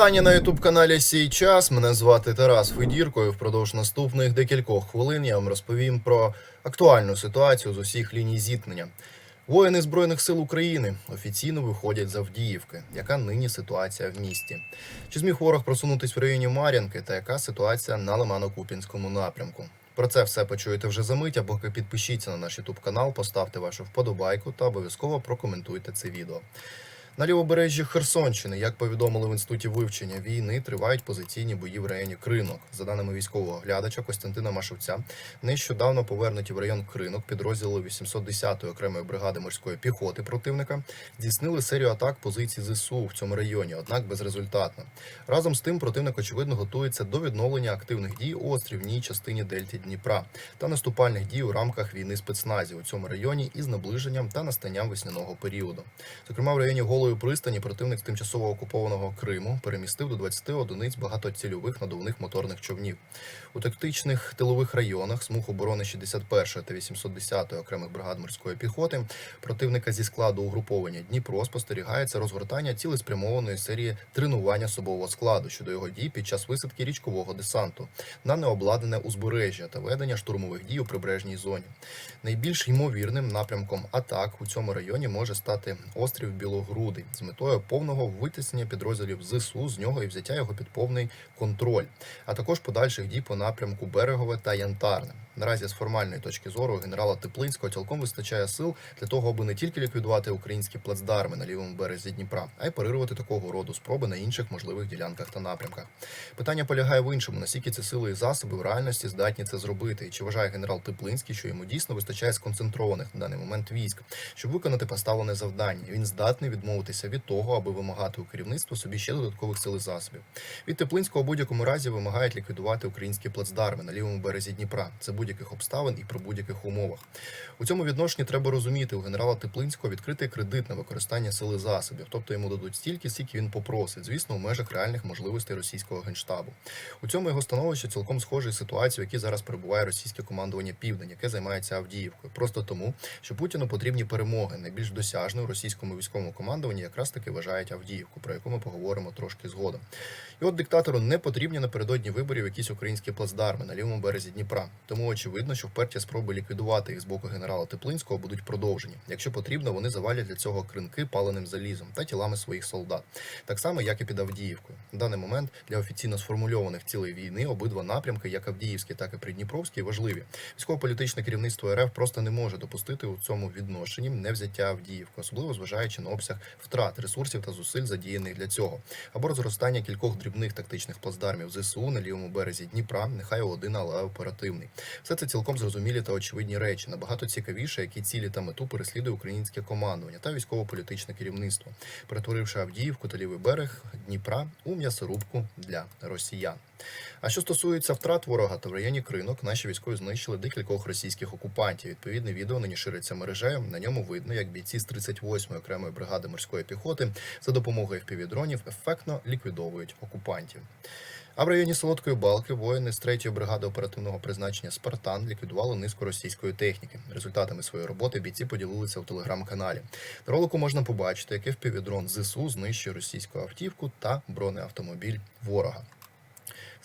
Вітання на ютуб каналі Сій час. Мене звати Тарас Федірко. І впродовж наступних декількох хвилин я вам розповім про актуальну ситуацію з усіх ліній зіткнення. Воїни Збройних сил України офіційно виходять з Авдіївки. Яка нині ситуація в місті? Чи зміг ворог просунутись в районі Мар'янки та яка ситуація на Лимано-Купінському напрямку? Про це все почуєте вже за мить, а поки підпишіться на наш ютуб канал, поставте вашу вподобайку та обов'язково прокоментуйте це відео. На лівобережжі Херсонщини, як повідомили в інституті вивчення війни, тривають позиційні бої в районі Кринок. За даними військового оглядача Костянтина Машевця, нещодавно повернуті в район Кринок підрозділи 810-ї окремої бригади морської піхоти противника здійснили серію атак позицій ЗСУ в цьому районі, однак безрезультатно. Разом з тим, противник очевидно готується до відновлення активних дій у острівній частині Дельті Дніпра та наступальних дій у рамках війни спецназів у цьому районі із наближенням та настанням весняного періоду. Зокрема, в районі Голої пристані противник тимчасово окупованого Криму перемістив до 20 одиниць багатоцільових надувних моторних човнів. У тактичних тилових районах смуг оборони 61 та 810 окремих бригад морської піхоти противника зі складу угруповання Дніпро спостерігається розгортання цілеспрямованої серії тренування особового складу щодо його дій під час висадки річкового десанту на необладнане узбережжя та ведення штурмових дій у прибережній зоні. Найбільш ймовірним напрямком атак у цьому районі може стати острів Білогрудий з метою повного витиснення підрозділів ЗСУ з нього і взяття його під повний контроль, а також подальших дій по напрямку Берегове та Янтарне. Наразі з формальної точки зору генерала Теплинського цілком вистачає сил для того, аби не тільки ліквідувати українські плацдарми на лівому березі Дніпра, а й перервати такого роду спроби на інших можливих ділянках та напрямках. Питання полягає в іншому: наскільки ці сили і засоби в реальності здатні це зробити, і чи вважає генерал Теплинський, що йому дійсно вистачає сконцентрованих на даний момент військ, щоб виконати поставлене завдання. Він здатний відмовитися від того, аби вимагати у керівництва собі ще додаткових сил і засобів. Від Теплинського в будь-якому разі вимагають ліквідувати українські плацдарми на лівому березі Дніпра. Це будь-яких обставин і при будь-яких умовах. У цьому відношенні треба розуміти, у генерала Теплинського відкритий кредит на використання сили засобів, тобто йому дадуть стільки, скільки він попросить, звісно, у межах реальних можливостей російського генштабу. У цьому його становище цілком схоже із ситуацією, в якій зараз перебуває російське командування Південь, яке займається Авдіївкою. Просто тому, що Путіну потрібні перемоги. Найбільш досяжною російському військовому командуванні якраз таки вважають Авдіївку, про яку ми поговоримо трошки згодом. І от диктатору не потрібні напередодні виборів якісь українські плацдарми на лівому березі Дніпра. Тому очевидно, що вперті спроби ліквідувати їх з боку генерала Теплинського будуть продовжені. Якщо потрібно, вони завалять для цього кринки паленим залізом та тілами своїх солдат, так само як і під Авдіївкою. На даний момент для офіційно сформульованих цілей війни обидва напрямки, як Авдіївський, так і Придніпровський, важливі. Військово-політичне керівництво РФ просто не може допустити у цьому відношенні невзяття Авдіївки, особливо зважаючи на обсяг втрат ресурсів та зусиль, задіяних для цього, або розростання кількох дрібних тактичних плацдармів ЗСУ на лівому березі Дніпра, нехай один, але оперативний. Все це цілком зрозумілі та очевидні речі. Набагато цікавіше, які цілі та мету переслідує українське командування та військово-політичне керівництво, перетворивши Авдіївку та лівий берег Дніпра у м'ясорубку для росіян. А що стосується втрат ворога, то в районі Кринок наші військові знищили декількох російських окупантів. Відповідне відео нині шириться мережею. На ньому видно, як бійці з 38-ї окремої бригади морської піхоти за допомогою FPV-дронів ефектно ліквідовують окупантів. А в районі Солодкої Балки воїни з 3-ї бригади оперативного призначення Спартан ліквідували низку російської техніки. Результатами своєї роботи бійці поділилися у телеграм-каналі. На ролику можна побачити, як FPV-дрон ЗСУ знищує російську автівку та бронеавтомобіль ворога.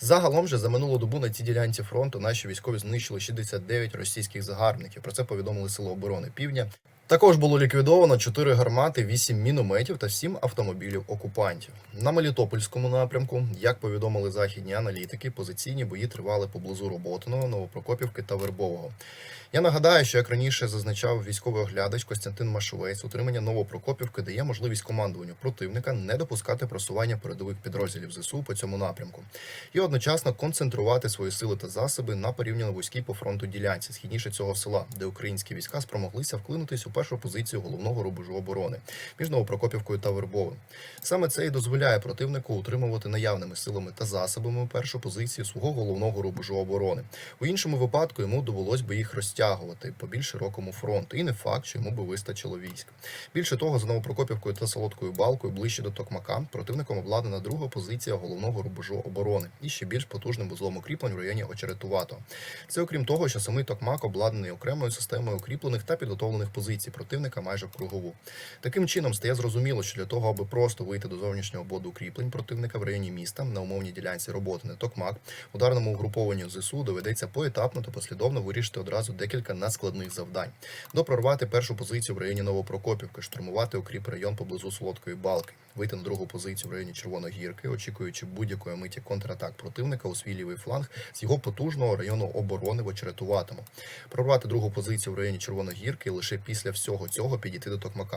Загалом же за минулу добу на цій ділянці фронту наші військові знищили 69 російських загарбників. Про це повідомили Сили оборони Півдня. Також було ліквідовано 4 гармати, 8 мінометів та 7 автомобілів окупантів. На Мелітопольському напрямку, як повідомили західні аналітики, позиційні бої тривали поблизу Роботиного, Новопрокопівки та Вербового. Я нагадаю, що як раніше зазначав військовий оглядач Костянтин Машовець, утримання Новопрокопівки дає можливість командуванню противника не допускати просування передових підрозділів ЗСУ по цьому напрямку і одночасно концентрувати свої сили та засоби на порівняно вузькій по фронту ділянці східніше цього села, де українські війська спромоглися вклинутись у першу позицію головного рубежу оборони між Новопрокопівкою та Вербовим. Саме це і дозволяє противнику утримувати наявними силами та засобами першу позицію свого головного рубежу оборони. У іншому випадку йому довелось би їх розтягувати по більш широкому фронту, і не факт, що йому би вистачило військ. Більше того, за Новопрокопівкою та Солодкою Балкою ближче до Токмака противником обладнана друга позиція головного рубежу оборони і ще більш потужним вузлом укріплень в районі Очеретувато. Це окрім того, що самий Токмак обладнаний окремою системою укріплених та підготовлених позицій, позиції противника майже кругову. Таким чином стає зрозуміло, що для того, аби просто вийти до зовнішнього обводу укріплень противника в районі міста на умовній ділянці роботи не токмак, ударному угрупованню ЗСУ доведеться поетапно та послідовно вирішити одразу декілька надскладних завдань. До прорвати першу позицію в районі Новопрокопівки, штурмувати укріп район поблизу Солодкої Балки, вийти на другу позицію в районі Червоногірки, очікуючи будь-якої миті контратак противника у свій лівий фланг з його потужного району оборони в Очеретуватому, прорвати другу позицію в районі Червоногірки і лише після всього цього підійти до Токмака.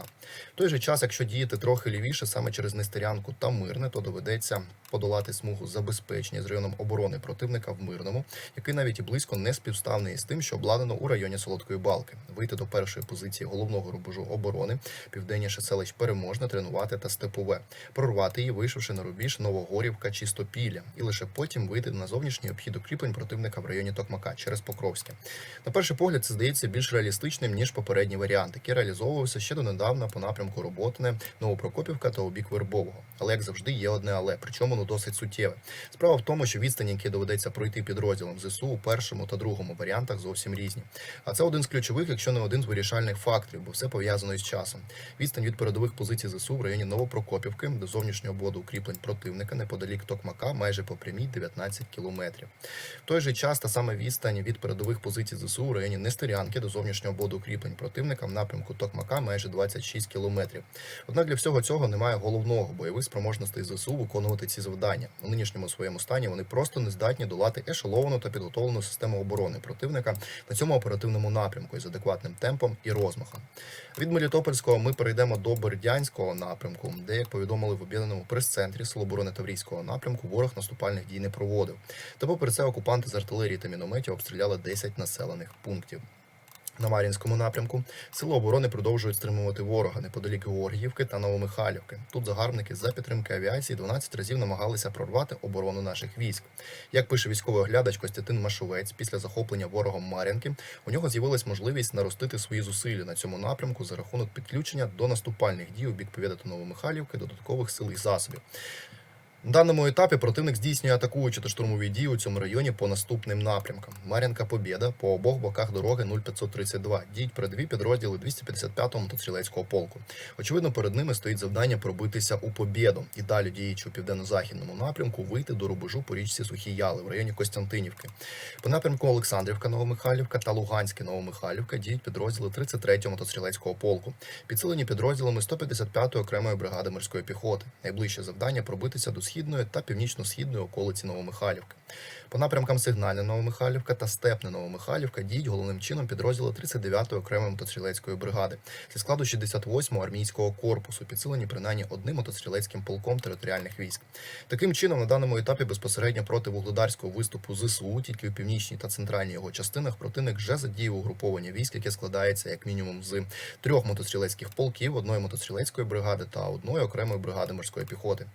В той же час, якщо діяти трохи лівіше, саме через Нестерянку та Мирне, то доведеться подолати смугу забезпечення з районом оборони противника в Мирному, який навіть і близько не співставний із тим, що обладнано у районі Солодкої Балки, вийти до першої позиції головного рубежу оборони, південніше селищ Переможне, тренувати та степове, прорвати її, вийшовши на рубіж Новогорівка, Чистопілля, і лише потім вийти на зовнішній обхід укріплень противника в районі Токмака через Покровське. На перший погляд, це здається більш реалістичним ніж попередній варіант, який реалізовувався ще донедавна по напрямку Роботине, Новопрокопівка та у бік Вербового. Але як завжди, є одне але, причому ну досить суттєве. Справа в тому, що відстані, які доведеться пройти підрозділом ЗСУ у першому та другому варіантах зовсім різні. А це один з ключових, якщо не один з вирішальних факторів, бо все пов'язано із часом. Відстань від передових позицій ЗСУ в районі Новопрокопівки до зовнішнього обводу укріплень противника неподалік Токмака майже по прямій 19 кілометрів. В той же час та саме відстань від передових позицій ЗСУ в районі Нестерянки до зовнішнього обводу укріплень противника в напрямку Токмака майже 26 кілометрів. Однак для всього цього немає головного бойових спроможностей ЗСУ виконувати ці завдання. У нинішньому своєму стані вони просто не здатні долати ешеловану та підготовлену систему оборони противника на цьому оперативному напрямку із адекватним темпом і розмахом. Від Мелітопольського ми перейдемо до Бердянського напрямку, де, як повідомили в об'єднаному прес-центрі Сил оборони Таврійського напрямку, ворог наступальних дій не проводив. Та попри це окупанти з артилерії та мінометів обстріляли 10 населених пунктів. На Мар'їнському напрямку сили оборони продовжують стримувати ворога неподалік Георгіївки та Новомихайлівки. Тут загарбники за підтримки авіації 12 разів намагалися прорвати оборону наших військ. Як пише військовий оглядач Костянтин Машовець, після захоплення ворогом Мар'їнки у нього з'явилась можливість наростити свої зусилля на цьому напрямку за рахунок підключення до наступальних дій у бік Новомихайлівки додаткових сил і засобів. На даному етапі противник здійснює атакуючі та штурмові дії у цьому районі по наступним напрямкам: Мар'янка Побєда по обох боках дороги 0532. Діють передові підрозділи 255-го мотострілецького полку. Очевидно, перед ними стоїть завдання пробитися у Побєду і далі діючи у південно-західному напрямку, вийти до рубежу по річці Сухі Яли в районі Костянтинівки. По напрямку Олександрівка, Новомихайлівка та Луганське Новомихайлівка діють підрозділи 33-го мотострілецького полку, підсилені підрозділами 155-ї окремої бригади морської піхоти. Найближче завдання пробитися до східної та північно-східної околиці Новомихайлівки. По напрямкам Сигнальна Новомихайлівка та Степне Новомихайлівка діють головним чином підрозділи 39-ї окремої мотострілецької бригади зі складу 68-го армійського корпусу, підсилені принаймні одним мотострілецьким полком територіальних військ. Таким чином, на даному етапі безпосередньо проти вугледарського виступу ЗСУ, тільки у північній та центральній його частинах, противник вже задіяв угруповання військ, яке складається як мінімум з трьох мотострілецьких полків, одної мотострілецької бригади та одної окремої бригади морської піхоти.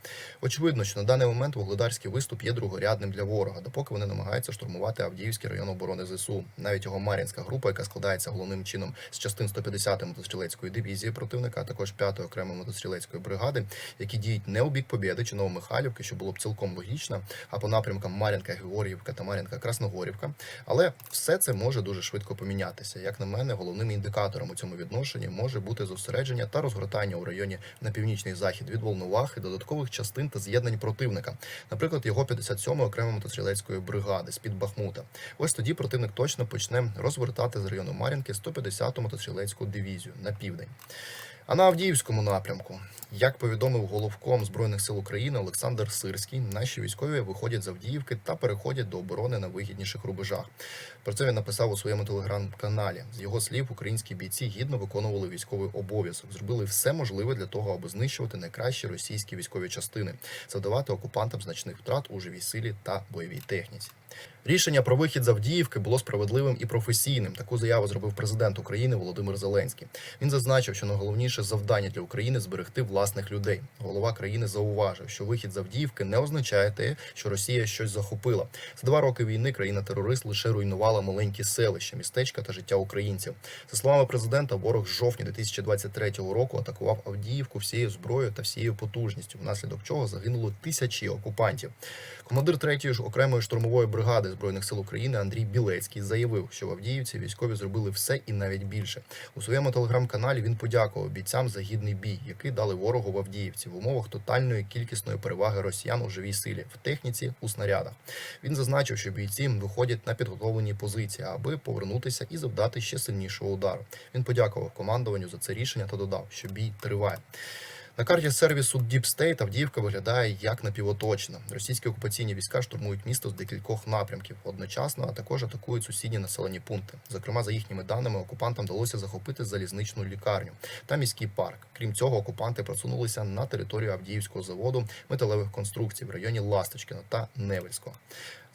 Очевидно, що на даний момент вугледарський виступ є другорядним для ворога, допоки вони намагаються штурмувати Авдіївський район оборони ЗСУ. Навіть його Мар'їнська група, яка складається головним чином з частин 150-ї мотострілецької дивізії противника, а також 5-ї окремої мотострілецької бригади, які діють не у бік Побєди чи Новомихайлівки, що було б цілком логічно, а по напрямкам Мар'їнка, Георгіївка та Мар'їнка Красногорівка. Але все це може дуже швидко помінятися. Як на мене, головним індикатором у цьому відношенні може бути зосередження та розгортання у районі на північний захід від Волновахи додаткових частин та з'єднань противника, наприклад, його 57-ї окремої мотострілецької бригади з під Бахмута. Ось тоді противник точно почне розвертати з району Мар'їнки 150-ту мотострілецьку дивізію на південь. А на Авдіївському напрямку, як повідомив головком збройних сил України Олександр Сирський, наші військові виходять з Авдіївки та переходять до оборони на вигідніших рубежах. Про це він написав у своєму телеграм-каналі. З його слів, українські бійці гідно виконували військовий обов'язок, зробили все можливе для того, аби знищувати найкращі російські військові частини, завдавати окупантам значних втрат у живій силі та бойовій техніці. Рішення про вихід з Авдіївки було справедливим і професійним. Таку заяву зробив президент України Володимир Зеленський. Він зазначив, що найголовніше завдання для України зберегти власних людей. Голова країни зауважив, що вихід з Авдіївки не означає те, що Росія щось захопила. За два роки війни країна-терорист лише руйнувала маленькі селища, містечка та життя українців. За словами президента, ворог з жовтня 2023 року атакував Авдіївку всією зброєю та всією потужністю, внаслідок чого загинуло тисячі окупантів. Командир третьої ж окремої штурмової бригади збройних сил України Андрій Білецький заявив, що в Авдіївці військові зробили все і навіть більше. У своєму телеграм-каналі він подякував бійцям за гідний бій, який дали ворогу в Авдіївці в умовах тотальної кількісної переваги росіян у живій силі, в техніці, у снарядах. Він зазначив, що бійці виходять на підготовлені позиції, аби повернутися і завдати ще сильнішого удару. Він подякував командуванню за це рішення та додав, що бій триває. На карті сервісу Deep State Авдіївка виглядає як напівоточна. Російські окупаційні війська штурмують місто з декількох напрямків одночасно, а також атакують сусідні населені пункти. Зокрема, за їхніми даними, окупантам вдалося захопити залізничну лікарню та міський парк. Крім цього, окупанти просунулися на територію Авдіївського заводу металевих конструкцій в районі Ласточкіна та Невельського.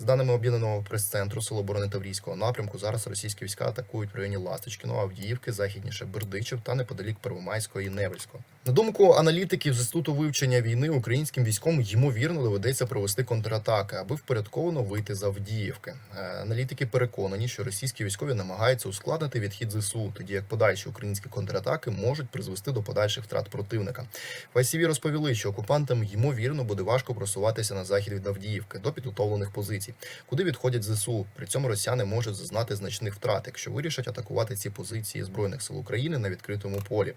З даними об'єднаного прес-центру Сил оборони Таврійського напрямку, зараз російські війська атакують в районі Ласточкіного, Авдіївки, західніше Бердичів та неподалік Первомайського і Невельського. На думку аналітиків з інституту вивчення війни, українським військом ймовірно доведеться провести контратаки, аби впорядковано вийти з Авдіївки. Е, Аналітики переконані, що російські військові намагаються ускладнити відхід ЗСУ, тоді як подальші українські контратаки можуть призвести до подальших втрат противника. В ICV розповіли, що окупантам ймовірно буде важко просуватися на захід від Авдіївки до підготовлених позицій, куди відходять ЗСУ. При цьому росіяни можуть зазнати значних втрат, якщо вирішать атакувати ці позиції збройних сил України на відкритому полі.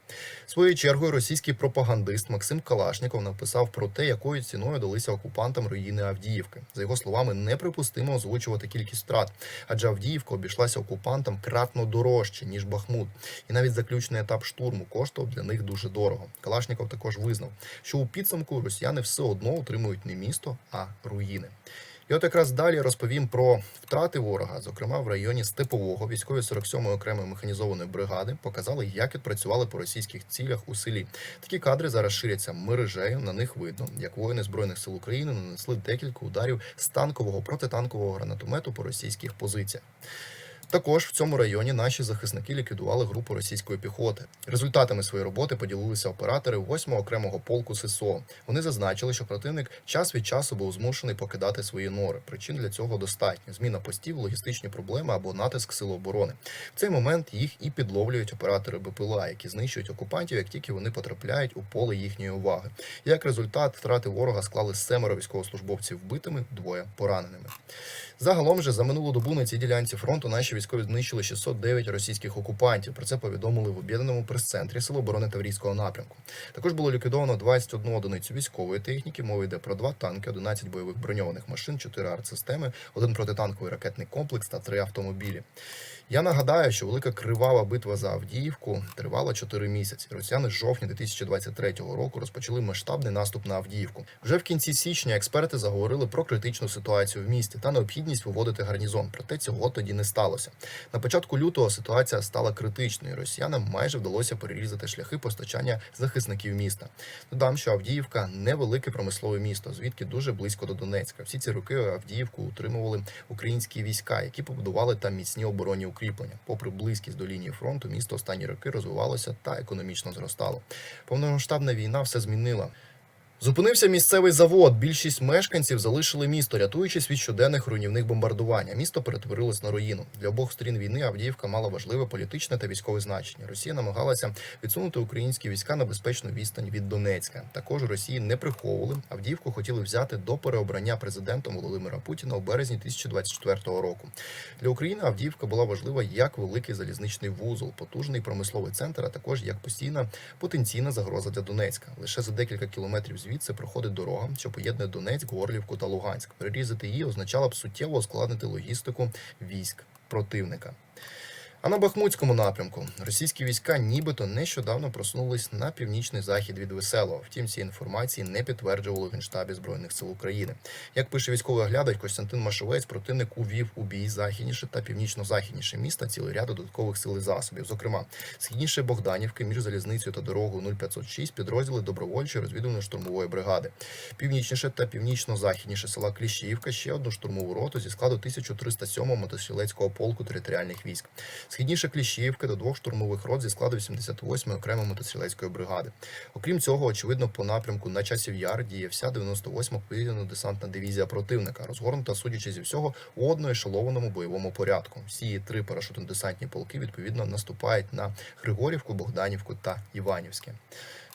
Своєю чергою російський пропагандист Максим Калашніков написав про те, якою ціною далися окупантам руїни Авдіївки. За його словами, неприпустимо озвучувати кількість втрат, адже Авдіївка обійшлася окупантам кратно дорожче ніж Бахмут, і навіть заключний етап штурму коштував для них дуже дорого. Калашніков також визнав, що у підсумку росіяни все одно утримують не місто, а руїни. І от якраз далі розповім про втрати ворога, зокрема в районі Степового військові 47-ї окремої механізованої бригади показали, як відпрацювали по російських цілях у селі. Такі кадри зараз ширяться мережею. На них видно, як воїни збройних сил України нанесли декілька ударів з танкового протитанкового гранатомету по російських позиціях. Також в цьому районі наші захисники ліквідували групу російської піхоти. Результатами своєї роботи поділилися оператори 8-го окремого полку ССО. Вони зазначили, що противник час від часу був змушений покидати свої нори. Причин для цього достатньо: зміна постів, логістичні проблеми або натиск сил оборони. В цей момент їх і підловлюють оператори БПЛА, які знищують окупантів, як тільки вони потрапляють у поле їхньої уваги. Як результат, втрати ворога склали семеро військовослужбовців вбитими, двоє пораненими. Загалом же за минулу добу на цій ділянці фронту наші військові знищили 609 російських окупантів. Про це повідомили в об'єднаному прес-центрі Сил оборони Таврійського напрямку. Також було ліквідовано 21 одиницю військової техніки. Мова йде про два танки, 11 бойових броньованих машин, 4 артсистеми, один протитанковий ракетний комплекс та три автомобілі. Я нагадаю, що велика кривава битва за Авдіївку тривала 4 місяці. Росіяни з жовтня 2023 року розпочали масштабний наступ на Авдіївку. Вже в кінці січня експерти заговорили про критичну ситуацію в місті та необхідність виводити гарнізон. Проте цього тоді не сталося. На початку лютого ситуація стала критичною. Росіянам майже вдалося перерізати шляхи постачання захисників міста. Додам, що Авдіївка невелике промислове місто, звідки дуже близько до Донецька. Всі ці роки Авдіївку утримували українські війська, які побудували там міцні оборонні укріплення. Попри близькість до лінії фронту, місто останні роки розвивалося та економічно зростало. Повномасштабна війна все змінила. Зупинився місцевий завод. Більшість мешканців залишили місто, рятуючись від щоденних руйнівних бомбардувань. А Місто перетворилось на руїну. Для обох сторін війни Авдіївка мала важливе політичне та військове значення. Росія намагалася відсунути українські війська на безпечну відстань від Донецька. Також Росії не приховували. Авдіївку хотіли взяти до переобрання президентом Володимира Путіна у березні 2024 року. Для України Авдіївка була важлива як великий залізничний вузол, потужний промисловий центр, а також як постійна потенційна загроза для Донецька. Лише за декілька кілометрів звідси проходить дорога, що поєднує Донецьк, Горлівку та Луганськ. Прирізати її означало б суттєво ускладнити логістику військ противника. А на Бахмутському напрямку російські війська нібито нещодавно просунулись на північний захід від Веселого. Втім, ці інформації не підтверджували в Генштабі Збройних сил України. Як пише військовий оглядач Костянтин Машовець, противник увів у бій західніше та північно-західніше міста цілий ряд додаткових сил і засобів. Зокрема, східніше Богданівки між залізницею та дорогою 0506 підрозділи добровольчої розвідувально-штурмової бригади. Північніше та північно-західніше села Кліщівка ще одну штурмову роту зі складу 1307-го мотострілецького полку територіальних військ. Східніше Кліщівки до двох штурмових рот зі складу 88-ї окремої мотострілецької бригади. Окрім цього, очевидно, по напрямку на часів яр діє вся 98-ма повітряно-десантна дивізія противника, розгорнута, судячи зі всього, у одноешелованому бойовому порядку. Всі три парашутно-десантні полки відповідно наступають на Григорівку, Богданівку та Іванівське.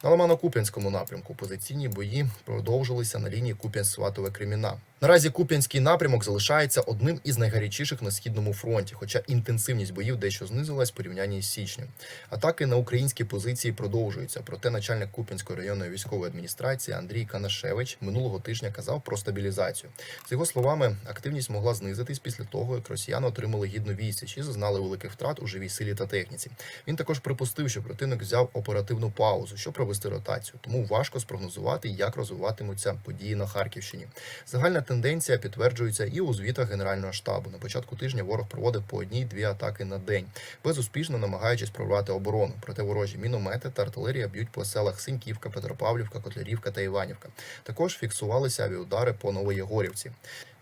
На Ломано-Куп'янському напрямку позиційні бої продовжилися на лінії Куп'янськ-Сватове Креміна. Наразі Куп'янський напрямок залишається одним із найгарячіших на східному фронті, хоча інтенсивність боїв дещо знизилась в порівнянні з січнем. Атаки на українські позиції продовжуються. Проте начальник Куп'янської районної військової адміністрації Андрій Канашевич минулого тижня казав про стабілізацію. З його словами, активність могла знизитись після того, як росіяни отримали гідну відсіч і зазнали великих втрат у живій силі та техніці. Він також припустив, що противник взяв оперативну паузу, щоб провести ротацію. Тому важко спрогнозувати, як розвиватимуться події на Харківщині. Загальна тенденція підтверджується і у звітах Генерального штабу. На початку тижня ворог проводив по одній-дві атаки на день, безуспішно намагаючись прорвати оборону. Проте ворожі міномети та артилерія б'ють по селах Синьківка, Петропавлівка, Котлярівка та Іванівка. Також фіксувалися авіаудари по Новоєгорівці.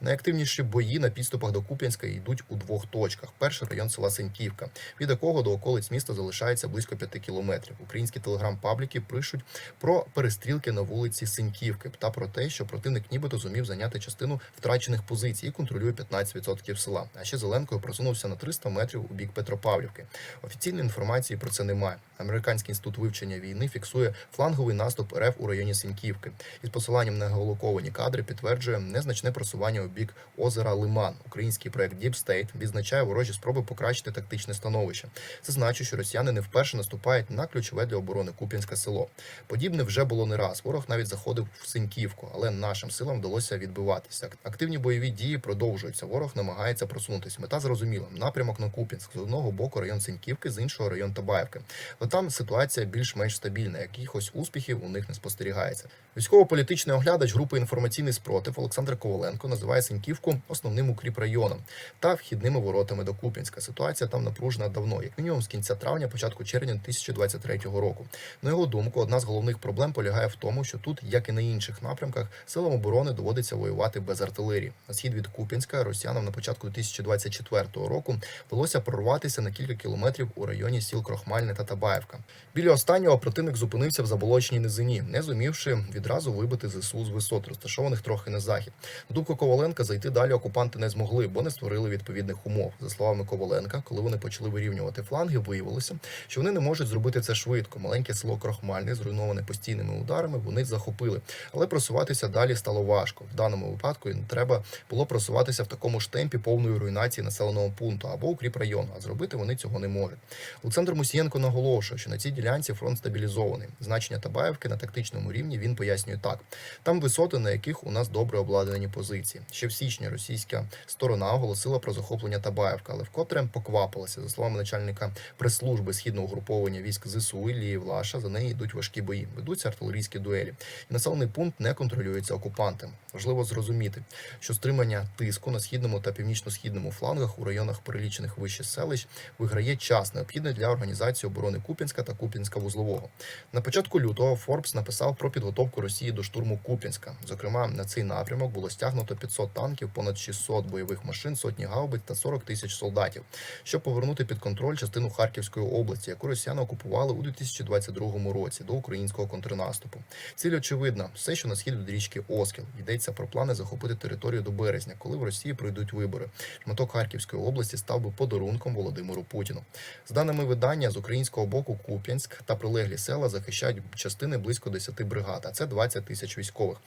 Найактивніші бої на підступах до Куп'янська йдуть у двох точках. Перший район села Синьківка, від якого до околиць міста залишається близько 5 кілометрів. Українські телеграм-пабліки пишуть про перестрілки на вулиці Синьківки та про те, що противник нібито зумів зайняти частину втрачених позицій і контролює 15% села. А ще Зеленкою просунувся на 300 метрів у бік Петропавлівки. Офіційної інформації про це немає. Американський інститут вивчення війни фіксує фланговий наступ РФ у районі Синьківки. Із посиланням на геолоковані кадри підтверджує незначне просування у бік озера Лиман. Український проект Deep State відзначає ворожі спроби покращити тактичне становище. Це значить, що росіяни не вперше наступають на ключове для оборони Куп'янське село. Подібне вже було не раз. Ворог навіть заходив в Синьківку, але нашим силам вдалося відбиватися. Активні бойові дії продовжуються. Ворог намагається просунутися. Мета зрозуміла: напрямок на Куп'янськ з одного боку район Синьківки, з іншого район Табаєвки. Але там ситуація більш-менш стабільна. Якихось успіхів у них не спостерігається. Військово-політичний оглядач групи інформаційний спротив Олександр Коваленко називає Синьківку основним укріп районом та вхідними воротами до Куп'янська. Ситуація там напружена давно, як мінімум з кінця травня, початку червня 2023 року. На його думку, одна з головних проблем полягає в тому, що тут, як і на інших напрямках, силам оборони доводиться воювати без артилерії. На схід від Куп'янська росіянам на початку 2024 року вдалося прорватися на кілька кілометрів у районі сіл Крохмальне та Табаєвка. Біля останнього противник зупинився в заболоченій низині, не зумівши відразу вибити ЗСУ з висот, розташованих трохи на захід. Думку Коваленка, зайти далі окупанти не змогли, бо не створили відповідних умов. За словами Коваленка, коли вони почали вирівнювати фланги, виявилося, що вони не можуть зробити це швидко. Маленьке село Крохмальне, зруйноване постійними ударами, вони захопили, але просуватися далі стало важко. В даному випадку треба було просуватися в такому ж темпі повної руйнації населеного пункту або укріп району. А зробити вони цього не можуть. Олександр Мусієнко наголошує, що на цій ділянці фронт стабілізований. Значення Табаєвки на тактичному рівні він пояснює так: там висоти, на яких у нас добре обладнані позиції. Ще в січні російська сторона оголосила про захоплення Табаєвка, але вкотре поквапилася. За словами начальника прес-служби східного угруповання військ ЗСУ Ілії Влаша, за неї йдуть важкі бої, ведуться артилерійські дуелі. І населений пункт не контролюється окупантами. Важливо зрозуміти, що стримання тиску на східному та північно-східному флангах у районах перелічених вище селищ виграє час, необхідний для організації оборони Куп'янська та Куп'янська вузлового. На початку лютого Форбс написав про підготовку Росії до штурму Куп'янська. Зокрема, на цей напрямок було стягнуто 500 танків, понад 600 бойових машин, сотні гаубиць та 40 тисяч солдатів, щоб повернути під контроль частину Харківської області, яку росіяни окупували у 2022 році до українського контрнаступу. Ціль очевидна, все, що на схід від річки Оскіл. Йдеться про плани захопити територію до березня, коли в Росії пройдуть вибори. Шматок Харківської області став би подарунком Володимиру Путіну. З даними видання з українського боку Куп'янськ та прилеглі села захищають частини близько 10 бригад, а це 20 тисяч військових.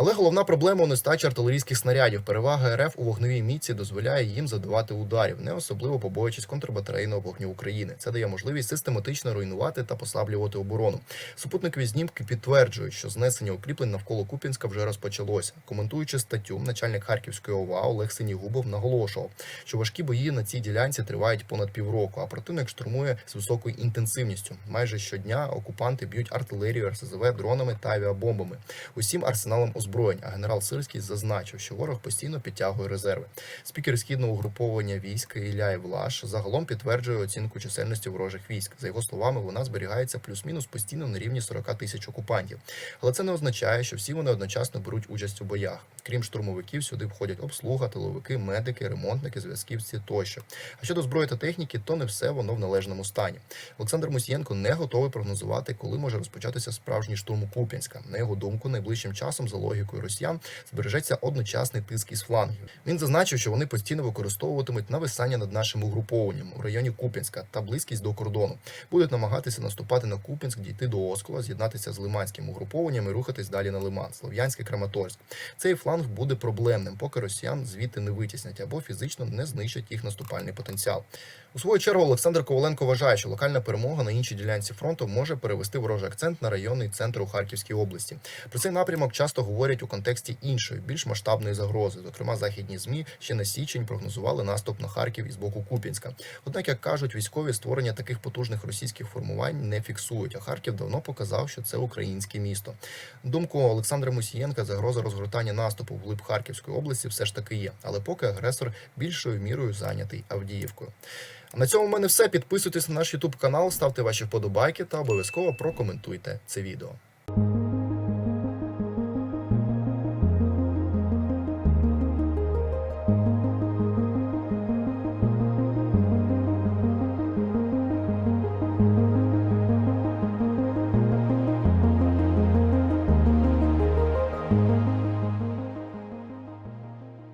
Але головна проблема у нестачі артилерійських снарядів. Перевага РФ у вогневій міці дозволяє їм задавати ударів, не особливо побоюючись контрбатарейного вогню України. Це дає можливість систематично руйнувати та послаблювати оборону. Супутникові знімки підтверджують, що знесення укріплень навколо Куп'янська вже розпочалося. Коментуючи статтю, начальник Харківської ОВА Олег Синігубов наголошував, що важкі бої на цій ділянці тривають понад півроку, а противник штурмує з високою інтенсивністю. Майже щодня окупанти б'ють артилерію, РСЗВ дронами та авіабомбами. Усім арсеналом озброєння, а генерал Сирський зазначив, що ворог постійно підтягує резерви. Спікер східного угруповання військ Ілля Івлаш загалом підтверджує оцінку чисельності ворожих військ. За його словами, вона зберігається плюс-мінус постійно на рівні 40 тисяч окупантів. Але це не означає, що всі вони одночасно беруть участь у боях. Крім штурмовиків, сюди входять обслуга, тиловики, медики, ремонтники, зв'язківці тощо. А щодо зброї та техніки, то не все воно в належному стані. Олександр Мусієнко не готовий прогнозувати, коли може розпочатися справжній штурм Куп'янська. На його думку, найближчим часом за логікою росіян збережеться одночасний тиск із флангів. Він зазначив, що вони постійно використовуватимуть нависання над нашим угрупованням у районі Куп'янська та близькість до кордону. Будуть намагатися наступати на Куп'янськ, дійти до Оскола, з'єднатися з лиманським угрупованням і рухатись далі на Лиман, Слов'янське, Краматорськ. Цей фланг буде проблемним, поки росіян звідти не витіснять або фізично не знищать їх наступальний потенціал. У свою чергу Олександр Коваленко вважає, що локальна перемога на іншій ділянці фронту може перевести ворожий акцент на районний центр у Харківській області. Про цей напрямок часто говорять у контексті іншої, більш масштабної загрози. Зокрема, західні змі ще на січень прогнозували наступ на Харків із боку Куп'янська. Однак, як кажуть, військові створення таких потужних російських формувань не фіксують. А Харків давно показав, що це українське місто. Думку Олександра Мусієнка, загроза розгортання наступу в глиб Харківської області все ж таки є, але поки агресор більшою мірою зайнятий Авдіївкою. На цьому в мене все. Підписуйтесь на наш YouTube канал, ставте ваші вподобайки та обов'язково прокоментуйте це відео.